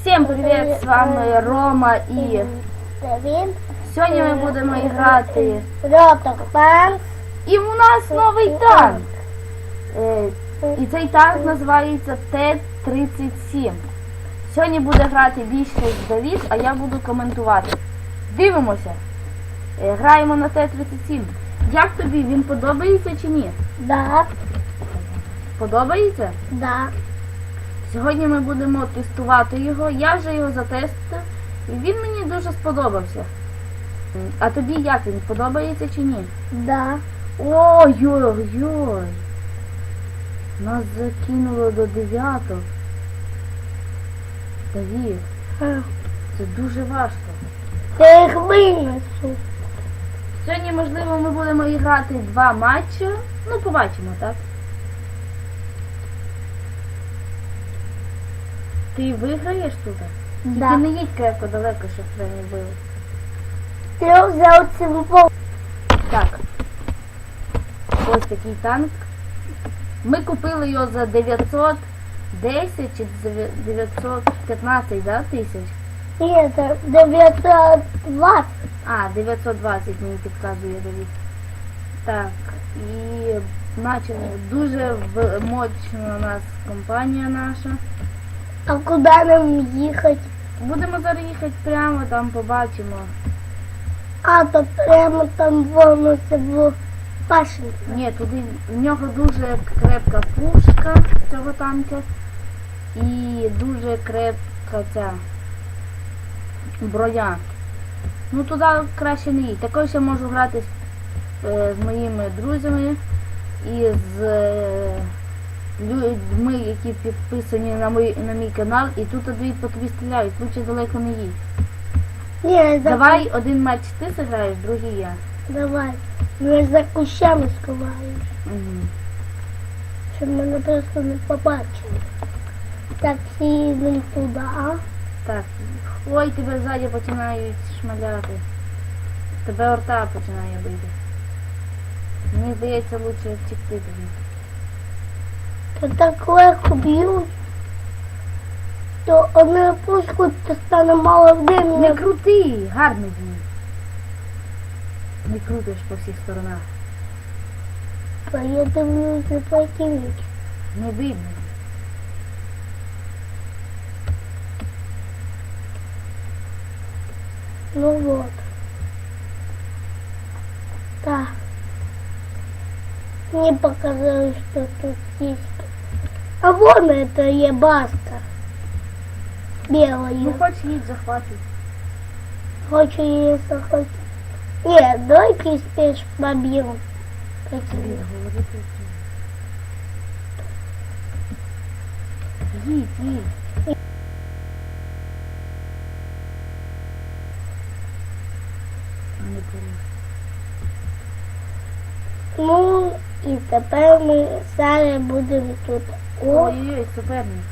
Всім привіт! З вами Рома і Він сьогодні ми будемо грати. Роток. І у нас новий танк. І цей танк називається Т-37. Сьогодні буде грати більше Давід, а я буду коментувати. Дивимося. Е, Граємо на Т-37. Як тобі він подобається чи ні? Да, Подобається? да. Сьогодні ми будемо тестувати його. Я вже його затестив, і він мені дуже сподобався. А тобі як він подобається чи ні? Да. Ой-ой-ой. Нас закинуло до дев'ятого. Давід, А, це дуже важко. Я їх винесу. Сьогодні, можливо, ми будемо грати два матчі. Ну, побачимо, так? Ти виграєш тут? Тільки Да. не їдь крепко далеко, щоб тебе не вбили. Я взяв телефон. Так. Ось такий танк. Ми купили його за 910 чи за 915 да, тисяч. Ні, це 920. А, 920 мені підказує Давід. Так, і наче дуже в- мощна у нас компанія наша. А куди нам їхати? Будемо зараз їхати прямо, там побачимо. А, то прямо там воно це було пашенька. Ні, туди в нього дуже крепка пушка цього танка і дуже крепка ця броня. Ну туди краще не їдь. Також я можу грати з, е, з моїми друзями і з е, людьми, які підписані на мій, на мій канал, і тут тобі по тобі стріляють, лучше далеко не їдь. Ні, за Давай один матч ти зіграєш, другий я. Давай. Ну, я за кущами сховаєш, Угу. щоб мене просто не побачили. Так, всі їдемо туди, а? Так. Ой, тебе ззаді починають шмаляти. Тебе орта починає бити. Мені здається, лучше втекти тобі. То так легко б'ють. То одне пушку, то стане мало в дим. Не крути, гарно бій. Не крутиш по всіх сторонах. То я дивлюсь на противник. Не видно. Ну вот. Так. Мне показалось, что тут есть. А вон это ебаска. Белая. Ну хоч їдь захватуй. Хочу ее захватить. Нет, давайте спеш побьем. Тобі Противник. говорити. Їдь, їдь. А не порушуй. Ну, і тепер ми зараз будемо тут. Ой-ой-ой, суперник.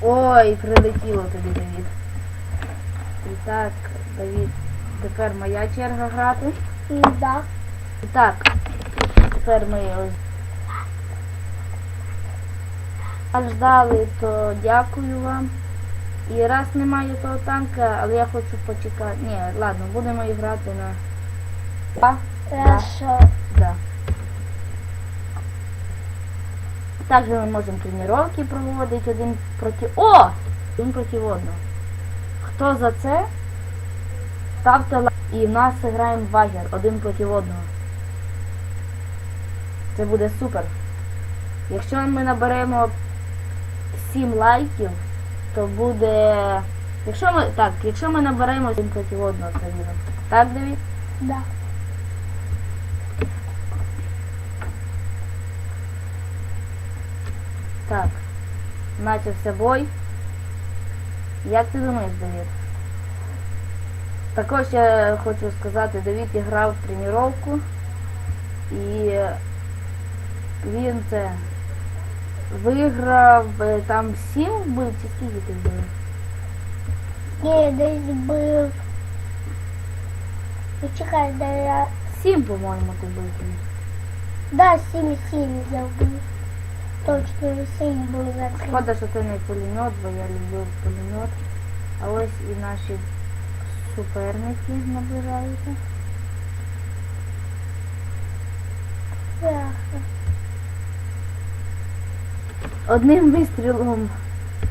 Ой, прилетіло тобі, Давід. І так, Давід, тепер моя черга грати. да. І так, тепер ми ось. Ждали, то дякую вам. І раз немає того танка, але я хочу почекати. Ні, ладно, будемо грати на. А? Хорошо. Да. Также ми можемо тренування проводити один проти... О! Один проти одного. Хто за це? Ставте лайк. І в нас граємо вагер один проти одного. Це буде супер. Якщо ми наберемо 7 лайків, то буде. Якщо ми. Так, якщо ми наберемо один проти одного, буде. Так, Давід? Да. Так, начався бой. Як ти думаєш, Давід? Також я хочу сказати, Давід грав в тренування і він це виграв е, там сім вбив чи скільки ти вбив? Ні, десь був. Почекай, да я. Сім, по-моєму, ти вбив. Да, сім сім я вбив. точно синь був закритий. Шкода, що це не пулемет, бо я люблю пулемет. А ось і наші суперники наближаються. Бляха. Одним вистрілом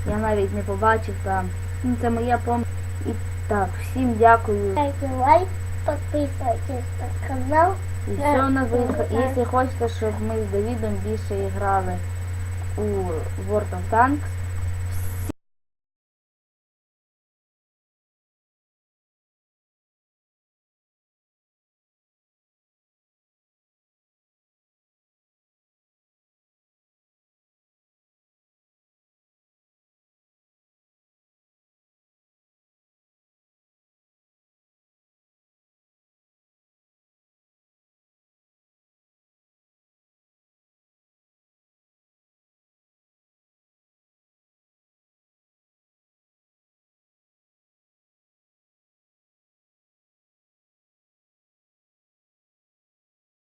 я навіть не побачив там. Ну, це моя помилка. І так, всім дякую. Дайте лайк, підписуйтесь на канал. І все на нас виїхало. Якщо хочете, щоб ми з Давідом більше грали у World of Tanks,